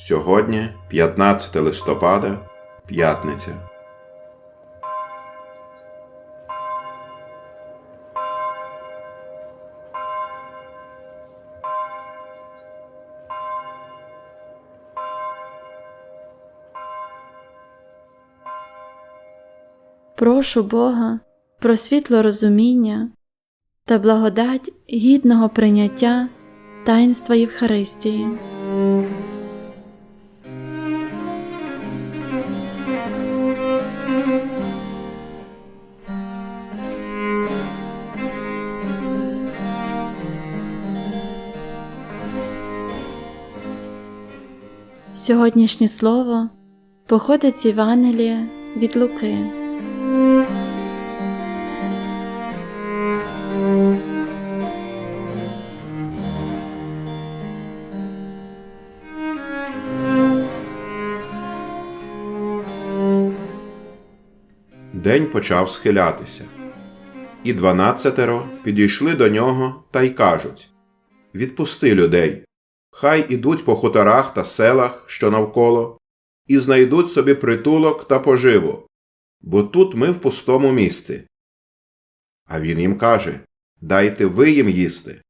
Сьогодні 15 листопада, п'ятниця. Прошу Бога про світло розуміння та благодать гідного прийняття таїнства Євхаристії. Сьогоднішнє слово походить з Євангелія від Луки. День почав схилятися. І дванадцятеро підійшли до нього та й кажуть Відпусти людей, хай ідуть по хуторах та селах, що навколо, і знайдуть собі притулок та поживу, бо тут ми в пустому місці. А він їм каже Дайте ви їм їсти.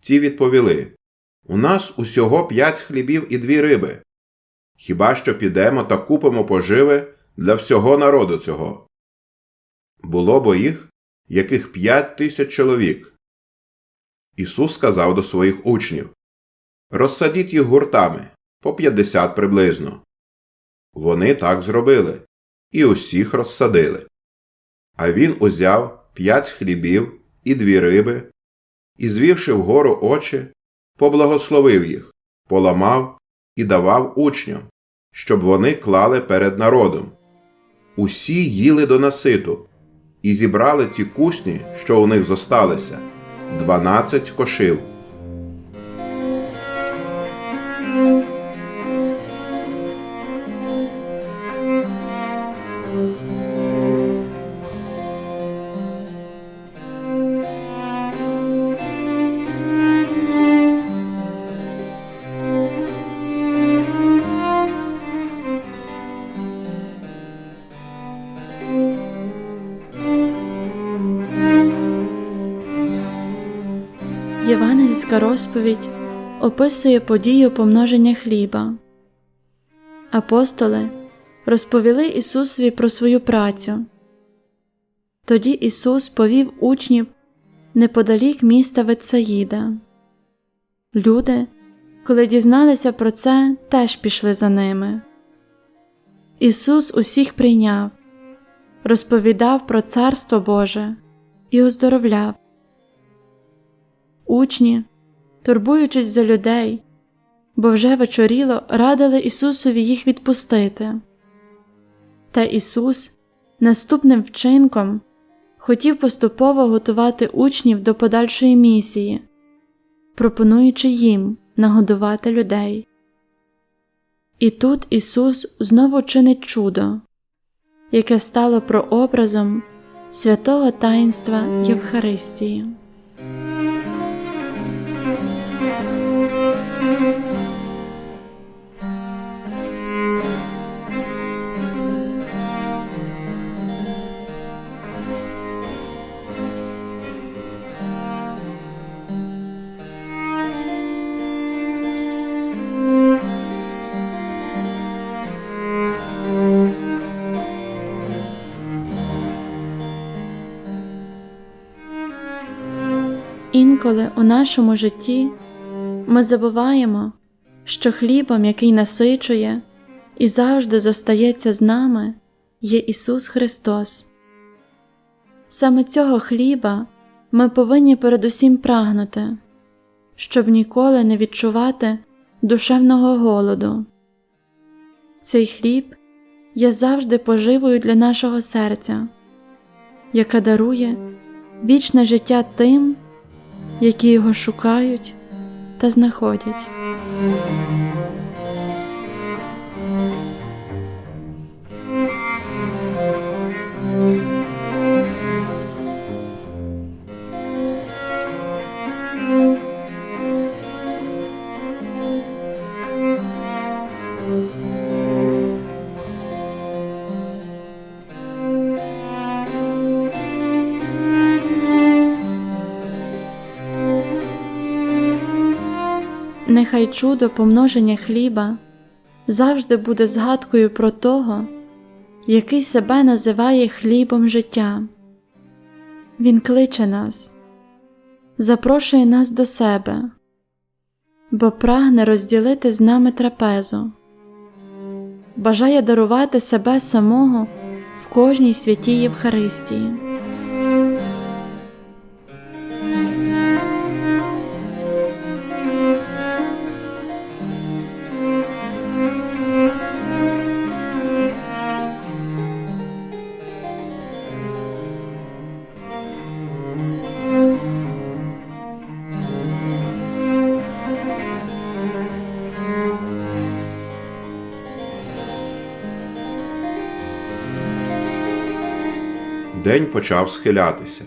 Ті відповіли У нас усього п'ять хлібів і дві риби. Хіба що підемо та купимо поживи для всього народу цього? Було бо їх, яких п'ять тисяч чоловік. Ісус сказав до своїх учнів Розсадіть їх гуртами по п'ятдесят приблизно. Вони так зробили і усіх розсадили. А він узяв п'ять хлібів і дві риби, і, звівши вгору очі, поблагословив їх, поламав і давав учням, щоб вони клали перед народом. Усі їли до наситу і зібрали ті кусні, що у них зосталися, дванадцять кошив. Євангельська розповідь описує подію помноження хліба. Апостоли розповіли Ісусові про свою працю. Тоді Ісус повів учнів неподалік міста Ветсаїда. Люди, коли дізналися про це, теж пішли за ними. Ісус усіх прийняв, розповідав про Царство Боже і оздоровляв. Учні, турбуючись за людей, бо вже вечоріло, радили Ісусові їх відпустити. Та Ісус наступним вчинком хотів поступово готувати учнів до подальшої місії, пропонуючи їм нагодувати людей. І тут Ісус знову чинить чудо, яке стало прообразом святого таїнства Євхаристії. Інколи у нашому житті ми забуваємо, що хлібом, який насичує і завжди зостається з нами, є Ісус Христос. Саме цього хліба ми повинні передусім прагнути, щоб ніколи не відчувати душевного голоду. Цей хліб є завжди поживою для нашого серця, яка дарує вічне життя тим, які його шукають та знаходять. Нехай чудо помноження хліба завжди буде згадкою про того, який себе називає хлібом життя. Він кличе нас, запрошує нас до себе, бо прагне розділити з нами трапезу, бажає дарувати себе самого в кожній святій Євхаристії. День почав схилятися.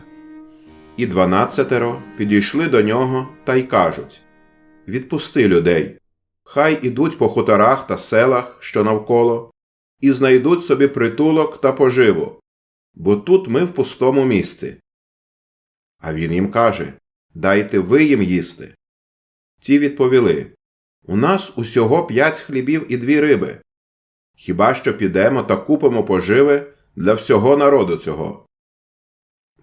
І дванадцятеро підійшли до нього та й кажуть Відпусти людей, хай ідуть по хуторах та селах, що навколо, і знайдуть собі притулок та поживу, бо тут ми в пустому місці. А він їм каже Дайте ви їм їсти. Ті відповіли У нас усього п'ять хлібів і дві риби. Хіба що підемо та купимо поживи для всього народу цього?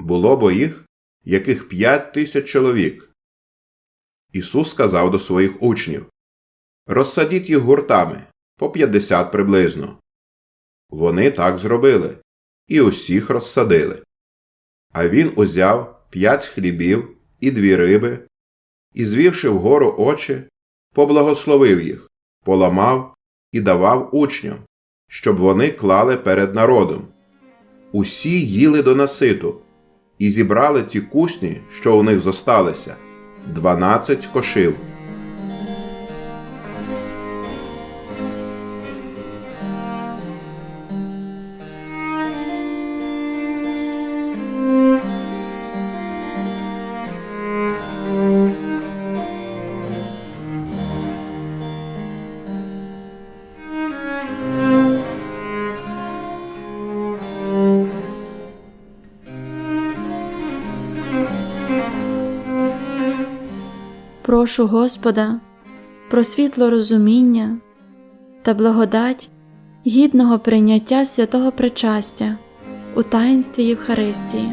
Було бо їх, яких п'ять тисяч чоловік. Ісус сказав до своїх учнів Розсадіть їх гуртами по п'ятдесят приблизно. Вони так зробили, і усіх розсадили. А він узяв п'ять хлібів і дві риби, і, звівши вгору очі, поблагословив їх, поламав і давав учням, щоб вони клали перед народом. Усі їли до наситу і зібрали ті кусні, що у них зосталися, дванадцять кошив. Прошу Господа про світло розуміння та благодать гідного прийняття святого причастя у таїнстві Євхаристії.